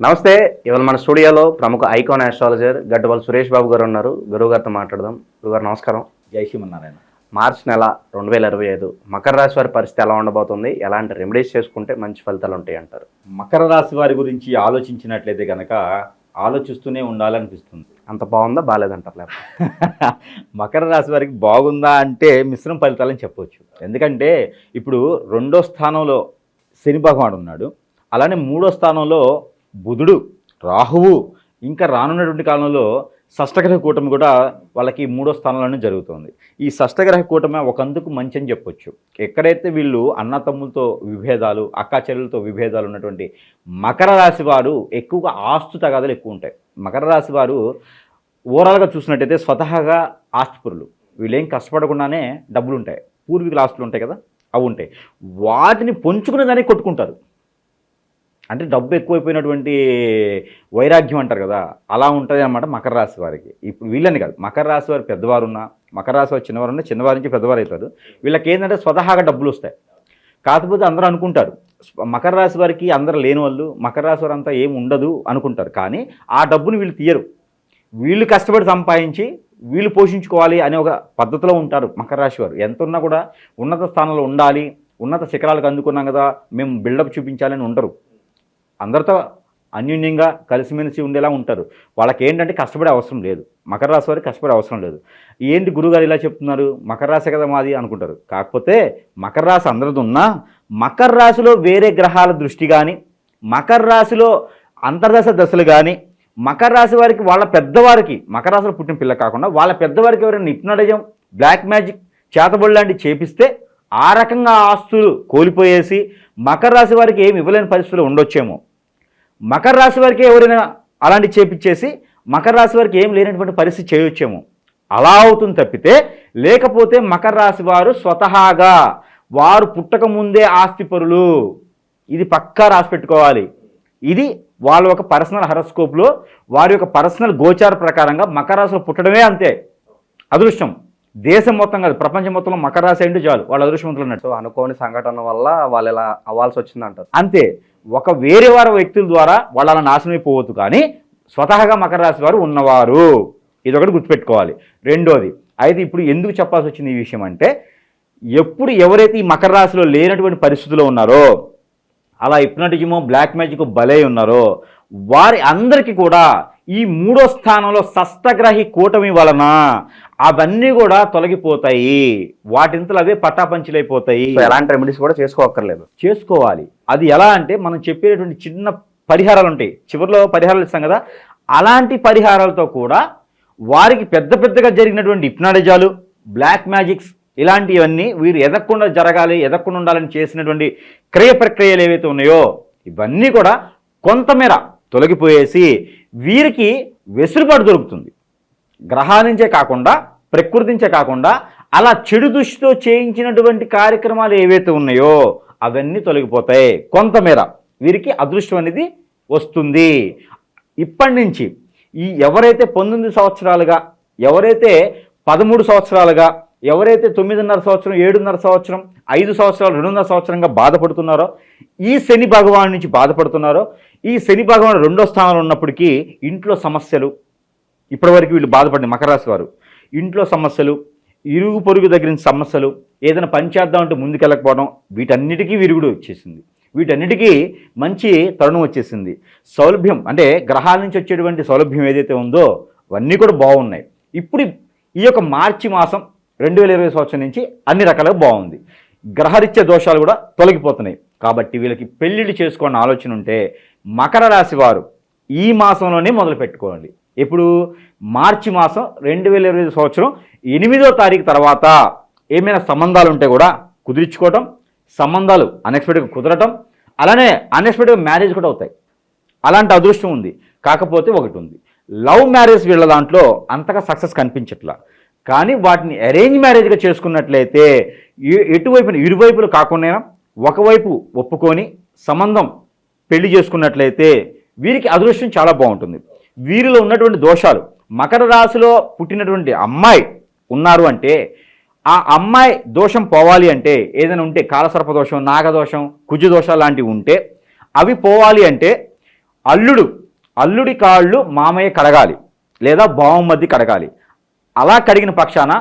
నమస్తే ఇవాళ మన స్టూడియోలో ప్రముఖ ఐకాన్ ఆస్ట్రాలజర్ గడ్డవల్ సురేష్ బాబు గారు ఉన్నారు. గురువు గారితో మాట్లాడదాం. గురుగారు నమస్కారం. జై శ్రీమన్నారాయణ. మార్చ్ నెల రెండు వేల ఇరవై ఐదు మకర రాశి వారి పరిస్థితి ఎలా ఉండబోతుంది? ఎలాంటి రెమెడీస్ చేసుకుంటే మంచి ఫలితాలు ఉంటాయి అంటారు. మకర రాశి వారి గురించి ఆలోచించినట్లయితే కనుక ఆలోచిస్తూనే ఉండాలనిపిస్తుంది. అంత బాగుందా? బాగాలేదంటారు మకర రాశి వారికి బాగుందా అంటే మిశ్రమ ఫలితాలని చెప్పవచ్చు ఎందుకంటే ఇప్పుడు రెండో స్థానంలో శని భగవానుడు ఉన్నాడు అలానే మూడో స్థానంలో బుధుడు రాహువు ఇంకా రానున్నటువంటి కాలంలో షష్టగ్రహ కూటమి కూడా వాళ్ళకి మూడో స్థానంలోనే జరుగుతుంది. ఈ షష్టగ్రహ కూటమి ఒకందుకు మంచి అని చెప్పొచ్చు. ఎక్కడైతే వీళ్ళు అన్నతమ్ములతో విభేదాలు అక్కాచెల్లెలతో విభేదాలు ఉన్నటువంటి మకర రాశి వారు ఎక్కువగా ఆస్తు తగాదాలు ఎక్కువ ఉంటాయి. మకర రాశి వారు ఓవరాల్గా చూసినట్టయితే స్వతహాగా ఆస్తిపరులు. వీళ్ళేం కష్టపడకుండానే డబ్బులు ఉంటాయి పూర్వీకుల ఆస్తులు ఉంటాయి కదా అవి ఉంటాయి వాటిని పొంచుకునే దానికి కొట్టుకుంటారు. అంటే డబ్బు ఎక్కువైపోయినటువంటి వైరాగ్యం అంటారు కదా అలా ఉంటుంది అనమాట మకర రాశి వారికి. ఇప్పుడు వీళ్ళని కాదు మకర రాశి వారు పెద్దవారు ఉన్నా మకర రాశి వారు చిన్నవారు ఉన్నా చిన్నవారి నుంచి పెద్దవారు అవుతారు. వీళ్ళకి ఏంటంటే స్వతహాగా డబ్బులు వస్తాయి. కాకపోతే అందరూ అనుకుంటారు మకర రాశి వారికి అందరు లేని వాళ్ళు మకర రాశి వారు అంతా ఏమి ఉండదు అనుకుంటారు. కానీ ఆ డబ్బును వీళ్ళు తీయరు. వీళ్ళు కష్టపడి సంపాదించి వీళ్ళు పోషించుకోవాలి అనే ఒక పద్ధతిలో ఉంటారు మకర రాశి వారు. ఎంత ఉన్నా కూడా ఉన్నత స్థానంలో ఉండాలి ఉన్నత శిఖరాలకు అందుకున్నాం కదా మేము బిల్డప్ చూపించాలని ఉండరు. అందరితో అన్యోన్యంగా కలిసిమెలిసి ఉండేలా ఉంటారు. వాళ్ళకి ఏంటంటే కష్టపడే అవసరం లేదు. మకర రాశి వారికి కష్టపడే అవసరం లేదు. ఏంటి గురుగారు ఇలా చెప్తున్నారు? మకర రాశి కదా మాది అనుకుంటారు. కాకపోతే మకర రాశి అందరిది ఉన్నా మకర రాశిలో వేరే గ్రహాల దృష్టి కానీ మకర రాశిలో అంతర్దశ దశలు కానీ మకర రాశి వారికి వాళ్ళ పెద్దవారికి మకర రాశిలో పుట్టిన పిల్ల కాకుండా వాళ్ళ పెద్దవారికి ఎవరైనా హిప్నటిజం బ్లాక్ మ్యాజిక్ చేతబడి లాంటివి చేపిస్తే ఆ రకంగా ఆస్తులు కోల్పోయేసి మకర రాశి వారికి ఏమి ఇవ్వలేని పరిస్థితులు ఉండొచ్చేమో. మకర రాశి వారికి ఎవరైనా అలాంటి చేపించేసి మకర రాశి వారికి ఏం లేనటువంటి పరిస్థితి చేయొచ్చేమో. అలా అవుతుంది తప్పితే లేకపోతే మకర రాశి వారు స్వతహాగా వారు పుట్టక ముందే ఆస్తిపరులు ఇది పక్కా రాసి పెట్టుకోవాలి. ఇది వాళ్ళ ఒక పర్సనల్ హరస్కోప్లో వారి యొక్క పర్సనల్ గోచార ప్రకారంగా మకర రాశిలో పుట్టడమే అంతే. అదృష్టం. దేశం మొత్తం కాదు ప్రపంచం మొత్తంలో మకర రాశి అంటే చాలు. వాళ్ళు అదృష్టవంతులు అన్నట్టు. అనుకోని సంఘటన వల్ల వాళ్ళు ఇలా అవ్వాల్సి వచ్చింది అంటారు అంతే. ఒక వేరే వారి వ్యక్తుల ద్వారా వాళ్ళ నాశనమైపోవద్దు కానీ స్వతహాగా మకర రాశి వారు ఉన్నవారు. ఇది ఒకటి గుర్తుపెట్టుకోవాలి. రెండోది అయితే ఇప్పుడు ఎందుకు చెప్పాల్సి వచ్చింది ఈ విషయం అంటే ఎప్పుడు ఎవరైతే ఈ మకర రాశిలో లేనటువంటి పరిస్థితుల్లో ఉన్నారో అలా హిప్నటిజమో బ్లాక్ మ్యాజిక్ బలై ఉన్నారో వారి అందరికీ కూడా ఈ మూడో స్థానంలో షష్టగ్రహి కూటమి వలన అవన్నీ కూడా తొలగిపోతాయి. వాటింతలు అవే పటాపంచలైపోతాయి. సో ఎలాంటి రెమెడీస్ కూడా చేసుకోక్కర్లేదు. చేసుకోవాలి. అది ఎలా అంటే మనం చెప్పేటువంటి చిన్న పరిహారాలు ఉంటాయి. చివరిలో పరిహారాలు ఇస్తాం కదా. అలాంటి పరిహారాలతో కూడా వారికి పెద్ద పెద్దగా జరిగినటువంటి హిప్నాడిజాలు బ్లాక్ మ్యాజిక్స్ ఇలాంటివన్నీ వీరు ఎదగకుండా జరగాలి ఎదగకుండా ఉండాలని చేసినటువంటి క్రియ ప్రక్రియలు ఏవైతే ఉన్నాయో ఇవన్నీ కూడా కొంతమేర తొలగిపోయేసి వీరికి వెసులుబాటు దొరుకుతుంది. గ్రహానించే కాకుండా ప్రకృతి నుంచే కాకుండా అలా చెడు దృష్టితో చేయించినటువంటి కార్యక్రమాలు ఏవైతే ఉన్నాయో అవన్నీ తొలగిపోతాయి. కొంతమేర వీరికి అదృష్టం అనేది వస్తుంది. ఇప్పటి నుంచి ఈ ఎవరైతే పంతొమ్మిది సంవత్సరాలుగా ఎవరైతే పదమూడు సంవత్సరాలుగా ఎవరైతే తొమ్మిదిన్నర సంవత్సరం ఏడున్నర సంవత్సరం ఐదు సంవత్సరాలు రెండున్నర సంవత్సరంగా బాధపడుతున్నారో ఈ శని భగవాన్ నుంచి బాధపడుతున్నారో ఈ శని భగవాన్ రెండో స్థానంలో ఉన్నప్పటికీ ఇంట్లో సమస్యలు ఇప్పటివరకు వీళ్ళు బాధపడిన మకర రాశి వారు ఇంట్లో సమస్యలు ఇరుగు పొరుగు దగ్గర సమస్యలు ఏదైనా పని చేద్దామంటే ముందుకెళ్ళకపోవడం వీటన్నిటికీ విరుగుడు వచ్చేసింది. వీటన్నిటికీ మంచి తరుణం వచ్చేసింది. సౌలభ్యం అంటే గ్రహాల నుంచి వచ్చేటువంటి సౌలభ్యం ఏదైతే ఉందో అవన్నీ కూడా బాగున్నాయి. ఇప్పుడు ఈ యొక్క మార్చి మాసం రెండు వేల ఇరవై సంవత్సరం నుంచి అన్ని రకాలుగా బాగుంది. గ్రహరీత్య దోషాలు కూడా తొలగిపోతున్నాయి. కాబట్టి వీళ్ళకి పెళ్ళిళ్ళు చేసుకోవాలని ఆలోచన ఉంటే మకర రాశి వారు ఈ మాసంలోనే మొదలు పెట్టుకోండి. ఇప్పుడు మార్చి మాసం రెండు వేల ఇరవై ఐదు సంవత్సరం ఎనిమిదో తారీఖు తర్వాత ఏమైనా సంబంధాలు ఉంటే కూడా కుదిరించుకోవటం సంబంధాలు అన్ఎక్స్పెక్టెడ్గా కుదరటం అలానే అన్ఎక్స్పెక్టెడ్గా మ్యారేజ్ కూడా అవుతాయి. అలాంటి అదృష్టం ఉంది. కాకపోతే ఒకటి ఉంది. లవ్ మ్యారేజ్ వీళ్ళ దాంట్లో అంతగా సక్సెస్ కనిపించట్లా. కానీ వాటిని అరేంజ్ మ్యారేజ్గా చేసుకున్నట్లయితే ఎటువైపున ఇరువైపులు కాకుండా ఒకవైపు ఒప్పుకొని సంబంధం పెళ్ళి చేసుకున్నట్లయితే వీరికి అదృష్టం చాలా బాగుంటుంది. వీరిలో ఉన్నటువంటి దోషాలు మకర రాశిలో పుట్టినటువంటి అమ్మాయి ఉన్నారు అంటే ఆ అమ్మాయి దోషం పోవాలి అంటే ఏదైనా ఉంటే కాలసర్ప దోషం నాగదోషం కుజ దోషాలు లాంటివి ఉంటే అవి పోవాలి అంటే అల్లుడు అల్లుడి కాళ్ళు మామయ్య కడగాలి లేదా బావమద్ది కడగాలి. అలా కడిగిన పక్షాన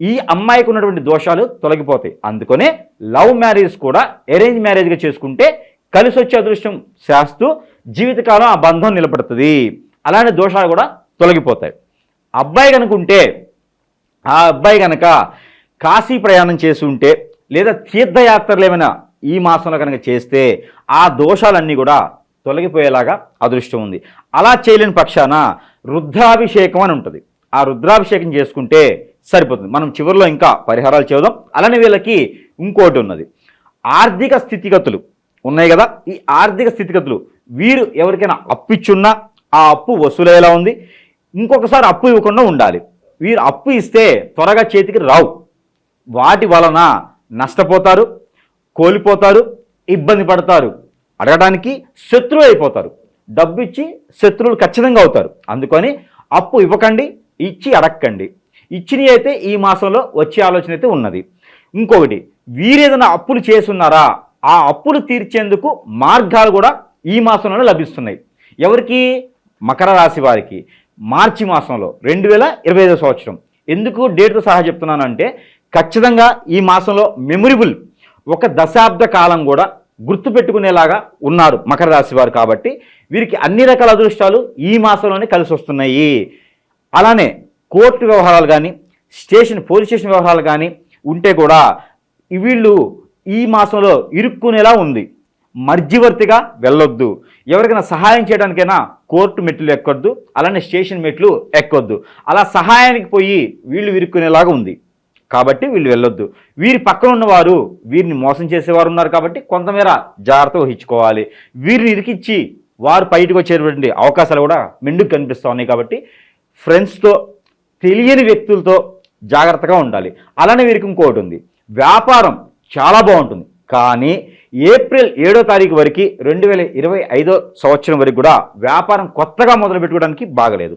ఈ అమ్మాయికి ఉన్నటువంటి దోషాలు తొలగిపోతాయి. అందుకనే లవ్ మ్యారేజ్ కూడా అరేంజ్ మ్యారేజ్గా చేసుకుంటే కలిసి వచ్చే అదృష్టం శాస్తూ జీవితకాలం ఆ బంధం నిలబడుతుంది. అలాంటి దోషాలు కూడా తొలగిపోతాయి. అబ్బాయి కనుకుంటే ఆ అబ్బాయి కనుక కాశీ ప్రయాణం చేసి ఉంటే లేదా తీర్థయాత్రలు ఏమైనా ఈ మాసంలో కనుక చేస్తే ఆ దోషాలన్నీ కూడా తొలగిపోయేలాగా అదృష్టం ఉంది. అలా చేయలేని పక్షాన రుద్రాభిషేకం అని ఉంటుంది. ఆ రుద్రాభిషేకం చేసుకుంటే సరిపోతుంది. మనం చివరిలో ఇంకా పరిహారాలు చేద్దాం. అలానే వీళ్ళకి ఇంకోటి ఉన్నది. ఆర్థిక స్థితిగతులు. ఉన్నాయి కదా? ఈ ఆర్థిక స్థితిగతులు. వీరు ఎవరికైనా అప్పు ఇచ్చున్నా ఆ అప్పు వసూలయ్యేలా ఉంది. ఇంకొకసారి అప్పు ఇవ్వకుండా ఉండాలి. వీరు అప్పు ఇస్తే త్వరగా చేతికి రావు. వాటి వలన నష్టపోతారు కోల్పోతారు ఇబ్బంది పడతారు. అడగడానికి శత్రువు అయిపోతారు. డబ్బు ఇచ్చి శత్రువులు ఖచ్చితంగా అవుతారు. అందుకని అప్పు ఇవ్వకండి ఇచ్చి అడగకండి ఇచ్చినవి అయితే ఈ మాసంలో వచ్చే ఆలోచన అయితే ఉన్నది. ఇంకొకటి వీరేదైనా అప్పులు చేసున్నారా ఆ అప్పులు తీర్చేందుకు మార్గాలు కూడా ఈ మాసంలోనే లభిస్తున్నాయి. ఎవరికి? మకర రాశి వారికి. మార్చి మాసంలో రెండు వేల ఇరవై ఐదో సంవత్సరం. ఎందుకు డేట్తో సహా చెప్తున్నానంటే ఖచ్చితంగా ఈ మాసంలో మెమొరబుల్ ఒక దశాబ్ద కాలం కూడా గుర్తుపెట్టుకునేలాగా ఉన్నారు మకర రాశి వారు కాబట్టి వీరికి అన్ని రకాల అదృష్టాలు ఈ మాసంలోనే కలిసి వస్తున్నాయి. అలానే కోర్టు వ్యవహారాలు కానీ స్టేషన్ పోలీస్ స్టేషన్ వ్యవహారాలు కానీ ఉంటే కూడా వీళ్ళు ఈ మాసంలో ఇరుక్కునేలా ఉంది. మర్జివర్తిగా వెళ్ళొద్దు. ఎవరికైనా సహాయం చేయడానికైనా కోర్టు మెట్లు ఎక్కొద్దు. అలానే స్టేషన్ మెట్లు ఎక్కొద్దు. అలా సహాయానికి పోయి వీళ్ళు ఇరుక్కునేలాగా ఉంది. కాబట్టి వీళ్ళు వెళ్ళొద్దు. వీరి పక్కన ఉన్నవారు వీరిని మోసం చేసేవారు ఉన్నారు కాబట్టి కొంతమేర జాగ్రత్త వహించుకోవాలి. వీరిని ఇరికిచ్చి వారు బయటకు వచ్చేటువంటి అవకాశాలు కూడా మెండుకు కనిపిస్తూ ఉన్నాయి కాబట్టి ఫ్రెండ్స్తో తెలియని వ్యక్తులతో జాగ్రత్తగా ఉండాలి. అలానే వీరికి ఇంకోటి ఉంది. వ్యాపారం చాలా బాగుంటుంది. కానీ ఏప్రిల్ ఏడో తారీఖు వరకు రెండు వేల ఇరవై ఐదో సంవత్సరం వరకు కూడా వ్యాపారం కొత్తగా మొదలు పెట్టుకోవడానికి బాగలేదు.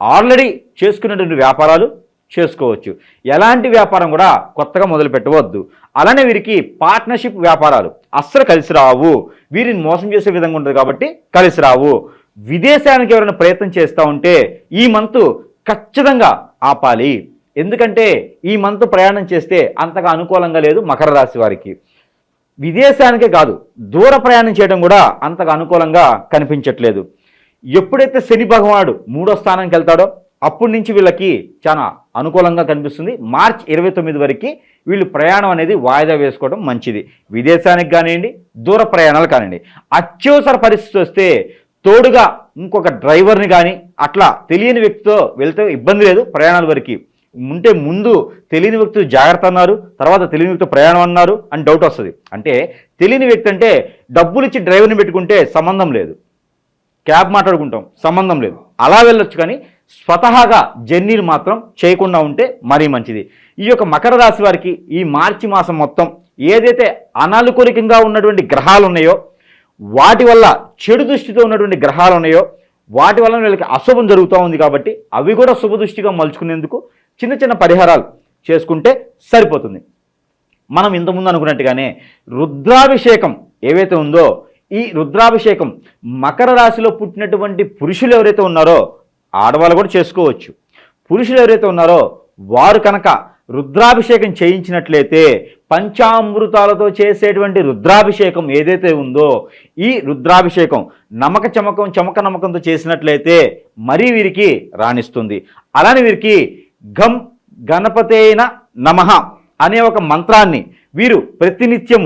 ఆల్రెడీ చేసుకున్నటువంటి వ్యాపారాలు చేసుకోవచ్చు. ఎలాంటి వ్యాపారం కూడా కొత్తగా మొదలు పెట్టవద్దు. అలానే వీరికి పార్ట్నర్షిప్ వ్యాపారాలు అస్సలు కలిసి రావు. వీరిని మోసం చేసే విధంగా ఉంటుంది కాబట్టి కలిసి రావు. విదేశానికి ఎవరైనా ప్రయత్నం చేస్తూ ఉంటే ఈ మంత్ ఖచ్చితంగా ఆపాలి. ఎందుకంటే ఈ మంత్ ప్రయాణం చేస్తే అంతగా అనుకూలంగా లేదు మకర రాశి వారికి. విదేశానికే కాదు దూర ప్రయాణం చేయడం కూడా అంతగా అనుకూలంగా కనిపించట్లేదు. ఎప్పుడైతే శని భగవానుడు మూడో స్థానానికి వెళ్తాడో అప్పటి నుంచి వీళ్ళకి చాలా అనుకూలంగా కనిపిస్తుంది. మార్చ్ ఇరవై తొమ్మిది వరకు వీళ్ళు ప్రయాణం అనేది వాయిదా వేసుకోవడం మంచిది. విదేశానికి కానివ్వండి దూర ప్రయాణాలు కానివ్వండి. అత్యవసర పరిస్థితి వస్తే తోడుగా ఇంకొక డ్రైవర్ని కానీ అట్లా తెలియని వ్యక్తితో వెళ్తే ఇబ్బంది లేదు ప్రయాణాల వరకు. ఉంటే ముందు తెలియని వ్యక్తులు జాగ్రత్త అన్నారు తర్వాత తెలియని వ్యక్తి ప్రయాణం అన్నారు అని డౌట్ వస్తుంది. అంటే తెలియని వ్యక్తి అంటే డబ్బులు ఇచ్చి డ్రైవర్ని పెట్టుకుంటే సంబంధం లేదు. క్యాబ్ మాట్లాడుకుంటాం సంబంధం లేదు. అలా వెళ్ళొచ్చు కానీ స్వతహాగా జర్నీలు మాత్రం చేయకుండా ఉంటే మరీ మంచిది. ఈ యొక్క మకర రాశి వారికి ఈ మార్చి మాసం మొత్తం ఏదైతే అనానుకూలికంగా ఉన్నటువంటి గ్రహాలు ఉన్నాయో వాటి వల్ల చెడు దృష్టితో ఉన్నటువంటి గ్రహాలు ఉన్నాయో వాటి వల్ల వీళ్ళకి అశుభం జరుగుతూ ఉంది కాబట్టి అవి కూడా శుభదృష్టిగా మలుచుకునేందుకు చిన్న చిన్న పరిహారాలు చేసుకుంటే సరిపోతుంది. మనం ఇంతకుముందు అనుకున్నట్టుగానే రుద్రాభిషేకం ఏవైతే ఉందో ఈ రుద్రాభిషేకం మకర రాశిలో పుట్టినటువంటి పురుషులు ఎవరైతే ఉన్నారో ఆడవాళ్ళు కూడా చేసుకోవచ్చు. పురుషులు ఎవరైతే ఉన్నారో వారు కనుక రుద్రాభిషేకం చేయించినట్లయితే పంచామృతాలతో చేసేటువంటి రుద్రాభిషేకం ఏదైతే ఉందో ఈ రుద్రాభిషేకం నమక చమకం చమక నమ్మకంతో చేసినట్లయితే మరీ వీరికి రాణిస్తుంది. అలానే వీరికి గం గణపతేన నమః అనే ఒక మంత్రాన్ని వీరు ప్రతినిత్యం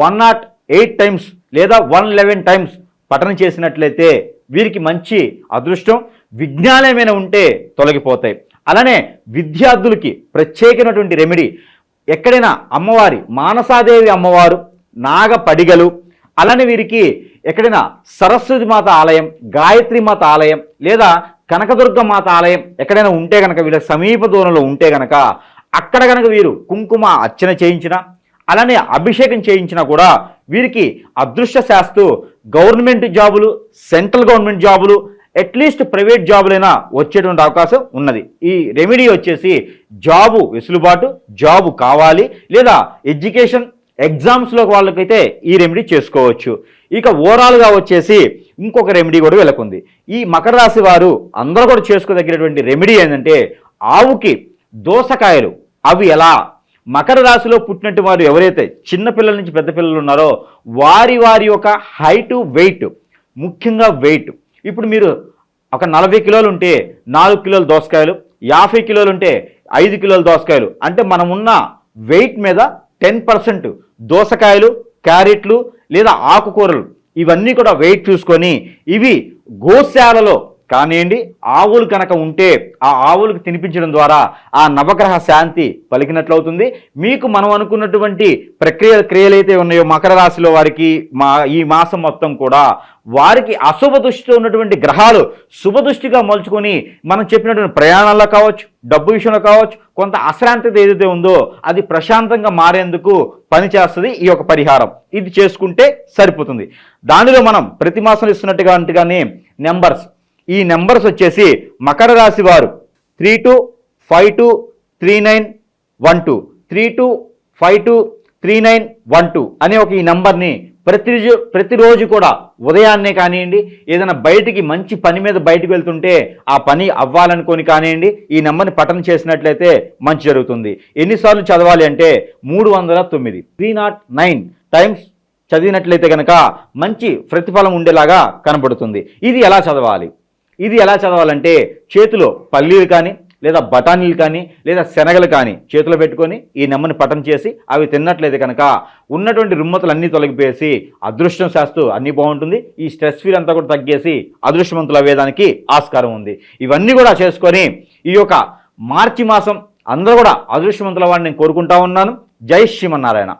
వన్ నాట్ ఎయిట్ టైమ్స్ లేదా వన్ లెవెన్ టైమ్స్ పఠనం చేసినట్లయితే వీరికి మంచి అదృష్టం విజ్ఞానమైన ఉంటే తొలగిపోతాయి. అలానే విద్యార్థులకి ప్రత్యేకమైనటువంటి రెమెడీ. ఎక్కడైనా అమ్మవారి మానసాదేవి అమ్మవారు నాగ పడిగలు అలానే వీరికి ఎక్కడైనా సరస్వతి మాత ఆలయం గాయత్రి మాత ఆలయం లేదా కనకదుర్గ మాత ఆలయం ఎక్కడైనా ఉంటే కనుక వీళ్ళ సమీప దూరంలో ఉంటే కనుక అక్కడ కనుక వీరు కుంకుమ అర్చన చేయించిన అలానే అభిషేకం చేయించినా కూడా వీరికి అదృష్ట శాస్తు గవర్నమెంట్ జాబులు సెంట్రల్ గవర్నమెంట్ జాబులు అట్లీస్ట్ ప్రైవేట్ జాబులైనా వచ్చేటువంటి అవకాశం ఉన్నది. ఈ రెమెడీ వచ్చేసి జాబు వెసులుబాటు జాబు కావాలి లేదా ఎడ్యుకేషన్ ఎగ్జామ్స్లో వాళ్ళకైతే ఈ రెమెడీ చేసుకోవచ్చు. ఇక ఓవరాల్గా వచ్చేసి ఇంకొక రెమెడీ కూడా వీళ్ళకుంది. ఈ మకర రాశి వారు అందరూ కూడా చేసుకోదగినటువంటి రెమెడీ ఏంటంటే ఆవుకి దోసకాయలు. అవి ఎలా? మకర రాశిలో పుట్టినట్టు వారు ఎవరైతే చిన్నపిల్లల నుంచి పెద్ద పిల్లలు ఉన్నారో వారి వారి యొక్క హైటు వెయిట్ ముఖ్యంగా వెయిట్ ఇప్పుడు మీరు ఒక నలభై కిలోలు ఉంటే నాలుగు కిలోల దోసకాయలు యాభై కిలోలు ఉంటే ఐదు కిలోల దోసకాయలు. అంటే మనం ఉన్న వెయిట్ మీద టెన్ పర్సెంట్ దోసకాయలు క్యారెట్లు లేదా ఆకుకూరలు. ఇవన్నీ కూడా వెయిట్ చూసుకొని ఇవి గోశాలలో కానివ్వండి ఆవులు కనుక ఉంటే ఆ ఆవులకు తినిపించడం ద్వారా ఆ నవగ్రహ శాంతి పలికినట్లవుతుంది. మీకు మనం అనుకున్నటువంటి ప్రక్రియ క్రియలు అయితే ఉన్నాయో మకర రాశిలో వారికి మా ఈ మాసం మొత్తం కూడా వారికి అశుభ దృష్టితో ఉన్నటువంటి గ్రహాలు శుభదృష్టిగా మలుచుకొని మనం చెప్పినటువంటి ప్రయాణాల్లో కావచ్చు డబ్బు విషయంలో కావచ్చు కొంత అశ్రాంతత ఏదైతే ఉందో అది ప్రశాంతంగా మారేందుకు పనిచేస్తుంది ఈ యొక్క పరిహారం. ఇది చేసుకుంటే సరిపోతుంది. దానిలో మనం ప్రతి మాసం ఇస్తున్నట్టుగా అంటుగానే నెంబర్స్. ఈ నెంబర్స్ వచ్చేసి మకర రాశి వారు three two five two three nine one two. Three two five two three nine one two అనే ఒక ఈ నెంబర్ని ప్రతిరోజు ప్రతిరోజు కూడా ఉదయాన్నే కానివ్వండి ఏదైనా బయటికి మంచి పని మీద బయటికి వెళ్తుంటే ఆ పని అవ్వాలనుకొని కానివ్వండి ఈ నెంబర్ని పఠనం చేసినట్లయితే మంచి జరుగుతుంది. ఎన్నిసార్లు చదవాలి అంటే మూడు వందల తొమ్మిది. త్రీ నాట్ నైన్ టైమ్స్ చదివినట్లయితే కనుక మంచి ప్రతిఫలం ఉండేలాగా కనబడుతుంది. ఇది ఎలా చదవాలి? ఇది ఎలా చదవాలంటే చేతిలో పల్లీలు కానీ లేదా బఠానీలు కానీ లేదా శనగలు కానీ చేతిలో పెట్టుకొని ఈ నెమ్మని పటం చేసి అవి తిన్నట్లయితే కనుక ఉన్నటువంటి రుమ్మతులు అన్నీ తొలగిపోయేసి అదృష్టం శాస్తూ అన్నీ బాగుంటుంది. ఈ స్ట్రెస్ ఫీల్ అంతా కూడా తగ్గేసి అదృష్టవంతులు అవ్వేదానికి ఆస్కారం ఉంది. ఇవన్నీ కూడా చేసుకొని ఈ యొక్క మార్చి మాసం అందరూ కూడా అదృష్టవంతుల వాడిని నేను కోరుకుంటా ఉన్నాను. జై శ్రీమన్నారాయణ.